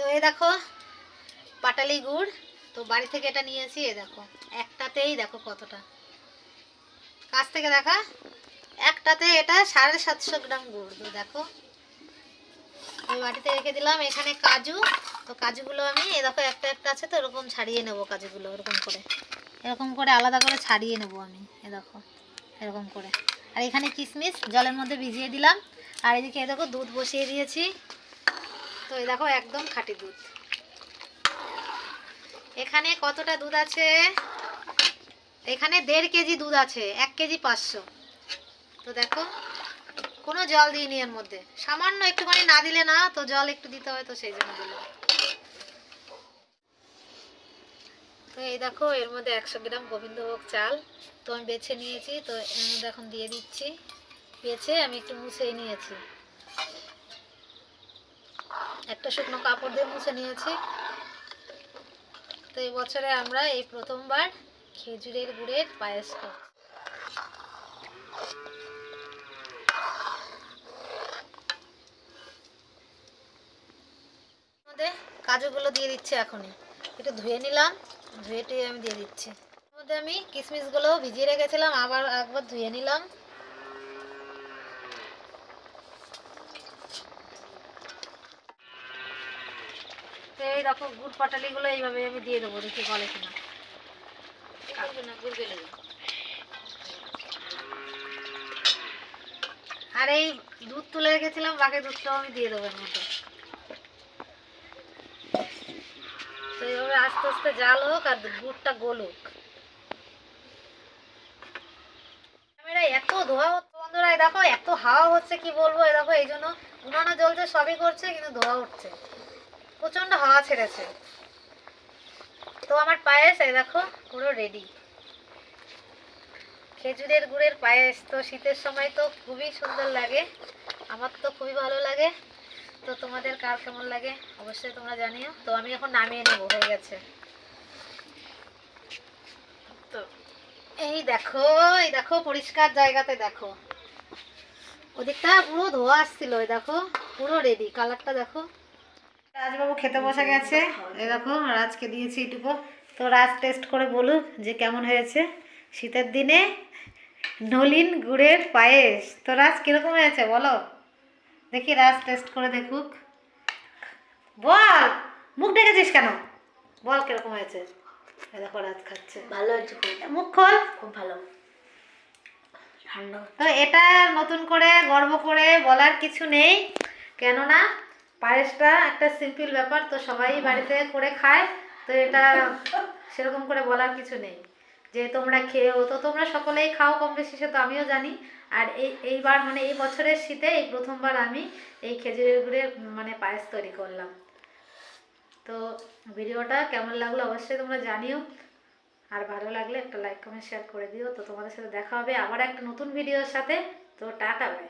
তো এ দেখো, পাটালি গুড়। তো বাড়ি থেকে এটা নিয়েছি এ দেখো, একটাতেই দেখো কতটা। কাছ থেকে দেখা, একটাতে এটা সাড়ে সাতশো গ্রাম গুড়, তো দেখো। ওই বাটিতে রেখে দিলাম, এখানে কাজু। তো কাজুগুলো আমি এ দেখো, একটা একটা আছে, তো এরকম ছাড়িয়ে নেব কাজুগুলো, এরকম করে। এরকম করে আলাদা করে ছাড়িয়ে নেব আমি, এ দেখো, এরকম করে। আর এখানে কিশমিশ, জলের মধ্যে ভিজিয়ে দিলাম। আর এদিকে, এ দেখো, দুধ বসিয়ে দিয়েছি। তো এই দেখো একদম খাঁটি দুধ। এখানে কতটা দুধ আছে? এখানে দেড় কেজি দুধ আছে, এক কেজি পাঁচশো। তো দেখো, কোনো জল দিইনি এর মধ্যে। সামান্য একটুখানি না দিলে না, তো জল একটু দিতে হয়, তো সেই জন্য দিলাম। তো এই দেখো, এর মধ্যে একশো গ্রাম গোবিন্দভোগ চাল। তো আমি বেছে নিয়েছি, তো এর মধ্যে এখন দিয়ে দিচ্ছি। বেছে আমি একটু মুছেই নিয়েছি। একটা শুকনো কাপড় দিয়ে মুছে নিয়েছি। তো এই বছরে আমরা এই প্রথমবার খেজুরের গুড়ের পায়েস করছি। কাজুগুলো দিয়ে দিচ্ছি এখনই। একটু ধুয়ে নিলাম, ধুয়ে টুয়ে আমি দিয়ে দিচ্ছি। মধ্যে আমি কিশমিশগুলো ভিজিয়ে রেখেছিলাম, আবার একবার ধুয়ে নিলাম। এই দেখো গুড় এইভাবে আমি দিয়ে দেবো দেখি গলে কিনা। আর এই দুধ তুলে রেখেছিলাম, বাকি দুধটাও আমি দিয়ে দেবো এর তো এইভাবে আস্তে আস্তে জাল হোক আর গুড়টা গলুক। ক্যামেরায় এত ধোয়া হচ্ছে বন্ধুরা দেখো এত হাওয়া হচ্ছে, কি বলব? এই দেখো, এই জন্য উনানো জ্বলছে সবই করছে, কিন্তু ধোয়া উঠছে। প্রচণ্ড হাওয়া ছেড়েছে। তো আমার পায়েস দেখো, পুরো রেডি খেজুরের গুড়ের পায়েস, তো শীতের সময় তো খুবই সুন্দর লাগে। আমার তো খুবই ভালো লাগে। তো তোমাদের কার কেমন লাগে, অবশ্যই তোমরা জানিও। তো আমি এখন নামিয়ে নেব, হয়ে গেছে। তো এই দেখো এই দেখো, পরিষ্কার জায়গাতে দেখো। ওদিকটা পুরো ধোয়া আসছিল দেখো, পুরো রেডি কালারটা দেখো। রাজবাবু খেতে বসে গেছে। এরকম রাজকে দিয়েছি এটুকু। তো রাজ টেস্ট করে বলুক যে কেমন হয়েছে। শীতের দিনে নলিন গুড়ের পায়েস। তো রাজ কীরকম হয়েছে বলো? দেখি রাজ টেস্ট করে দেখুক। বল মুখ ডেকেছিস কেন? বল কীরকম হয়েছে? দেখো রাজ খাচ্ছে। ভালো হয়েছে মুখ খোল। খুব ভালো। ঠান্ডা। তো এটা নতুন করে গর্ব করে বলার কিছু নেই। কেননা পায়েসটা একটা সিম্পল ব্যাপার, তো সবাই বাড়িতে করে খায়, তো এটা সেরকম করে বলার কিছু নেই। যে তোমরা খেয়েও, তো তোমরা সকলেই খাও কম বেশি, সে তো আমিও জানি। আর এই, এইবার মানে এই বছরের শীতে, এই প্রথমবার আমি এই খেজুরের গুড়ের মানে পায়েস তৈরি করলাম। তো ভিডিওটা কেমন লাগল অবশ্যই তোমরা জানিও। আর ভালো লাগলে একটা লাইক কমেন্ট শেয়ার করে দিও। তো তোমাদের সাথে দেখা হবে আবার একটা নতুন ভিডিওর সাথে। তো টাটা বাই